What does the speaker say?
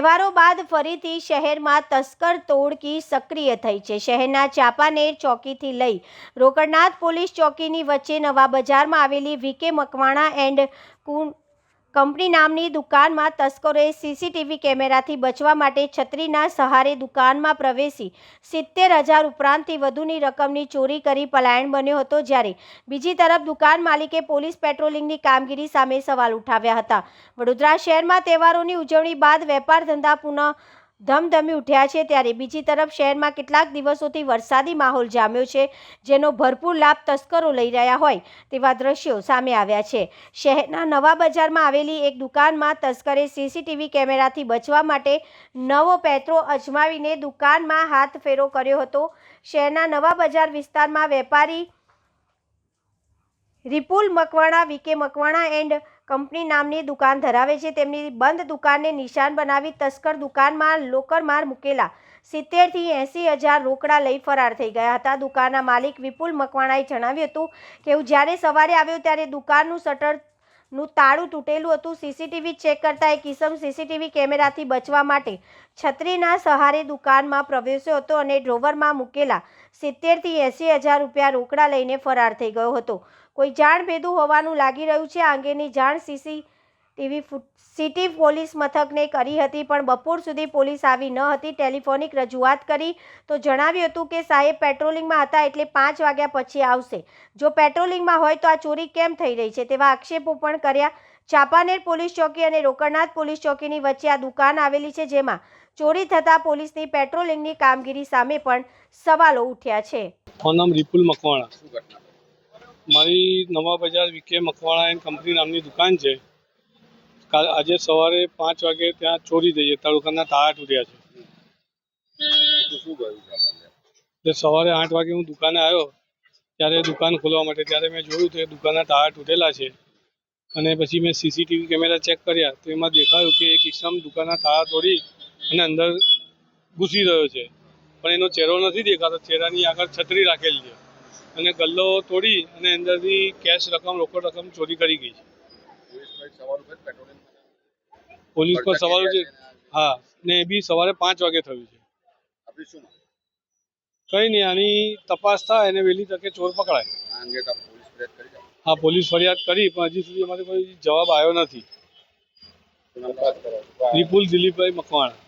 તહેવારો બાદ ફરીથી શહેરમાં તસ્કર તોડકી સક્રિય થઈ છે. શહેરના ચાપાનેર ચોકીથી લઈ રોકડનાથ પોલીસ ચોકીની વચ્ચે નવા બજારમાં આવેલી વીકે મકવાણા એન્ડ કુન કંપની નામની દુકાનમાં તસ્કરોએ સીસીટીવી કેમેરાથી બચવા માટે છત્રીના સહારે દુકાનમાં પ્રવેશી સિત્તેર હજાર ઉપરાંતથી વધુની રકમની ચોરી કરી પલાયન બન્યો હતો જ્યારે બીજી તરફ દુકાન માલિકે પોલીસ પેટ્રોલિંગની કામગીરી સામે સવાલ ઉઠાવ્યા હતા. વડોદરા શહેરમાં તહેવારોની ઉજવણી બાદ વેપાર ધંધા પુનઃ ધમધમી ઉઠ્યા છે ત્યારે બીજી તરફ શહેરમાં કેટલાક દિવસોથી વરસાદી માહોલ જામ્યો છે, જેનો ભરપૂર લાભ તસ્કરો લઈ રહ્યા હોય તેવા દ્રશ્યો સામે આવ્યા છે. શહેરના નવા બજારમાં આવેલી એક દુકાનમાં તસ્કરે સીસીટીવી કેમેરાથી બચવા માટે નવો પેત્રો અજમાવીને દુકાનમાં હાથ ફેરો કર્યો હતો. શહેરના નવા બજાર વિસ્તારમાં વેપારી Ripul Makwana VK Makwana and company નામની દુકાન ધરાવે છે. તેમની બંધ દુકાનને નિશાન બનાવી તસ્કર દુકાનમાં લોકર માર મૂકેલા સિત્તેરથી એંસી હજાર રોકડા લઈ ફરાર થઈ ગયા હતા. દુકાનના માલિક વિપુલ મકવાણાએ જણાવ્યું હતું કે, હું જ્યારે સવારે આવ્યો ત્યારે દુકાનનું શટરનું તાળું તૂટેલું હતું. સીસીટીવી ચેક કરતા એક કિસમ સીસીટીવી કેમેરાથી બચવા માટે છત્રીના સહારે દુકાનમાં પ્રવેશ્યો હતો અને ડ્રોવરમાં મૂકેલા સિત્તેરથી એંસી હજાર રૂપિયા રોકડા લઈને ફરાર થઈ ગયો હતો. કોઈ જાણ ભેદું હોવાનું લાગી રહ્યું છે. આ અંગેની જાણ સીસીટીવી સિટી પોલીસ મથકને કરી હતી, પણ બપોર સુધી પોલીસ આવી ન હતી. ટેલિફોનિક રજૂઆત કરી તો જણાવ્યું હતું કે સાહેબ પેટ્રોલિંગમાં હતા એટલે પાંચ વાગ્યા પછી આવશે. જો પેટ્રોલિંગમાં હોય તો આ ચોરી કેમ થઈ રહી છે? તેવા આક્ષેપો પણ કર્યા. ચાપાનેર પોલીસ ચોકી અને રોકડનાથ પોલીસ ચોકીની વચ્ચે આ દુકાન આવેલી છે, જેમાં ચોરી થતાં પોલીસની પેટ્રોલિંગની કામગીરી સામે પણ સવાલો ઉઠ્યા છે. મારી નવા બજાર વિકે મકવાણા એન્ડ કંપની નામની દુકાન છે. કાલ આજે સવારે પાંચ વાગે ત્યાં ચોરી થઈ તાલુકાના તાળા તૂટ્યા છે. સવારે આઠ વાગે હું દુકાને આવ્યો. ત્યારે દુકાન ખોલવા માટે ત્યારે મેં જોયું તો એ દુકાનના તાળા તૂટેલા છે. અને પછી મેં સીસીટીવી કેમેરા ચેક કર્યા તો એમાં દેખાયું કે એક ઇસમ દુકાનના તાળા તોડી અને અંદર ઘૂસી રહ્યો છે. પણ એનો ચહેરો નથી દેખાતો. ચહેરાની આગળ છત્રી રાખેલી છે. અને ગલ્લો તોડી અને અંદરથી કેશ રકમ રોકડ રકમ ચોરી કરી ગઈ છે. પોલીસ પર સવાલ છે? હા ને એ બી સવારે પાંચ વાગે થયું છે. કઈ નહીં આની તપાસ થાય અને વહેલી તકે ચોર પકડાય. હા પોલીસ ફરિયાદ કરી પણ હજી સુધી અમારે કોઈ જવાબ આવ્યો નથી? વિપુલ દિલીપભાઈ મકવાણા.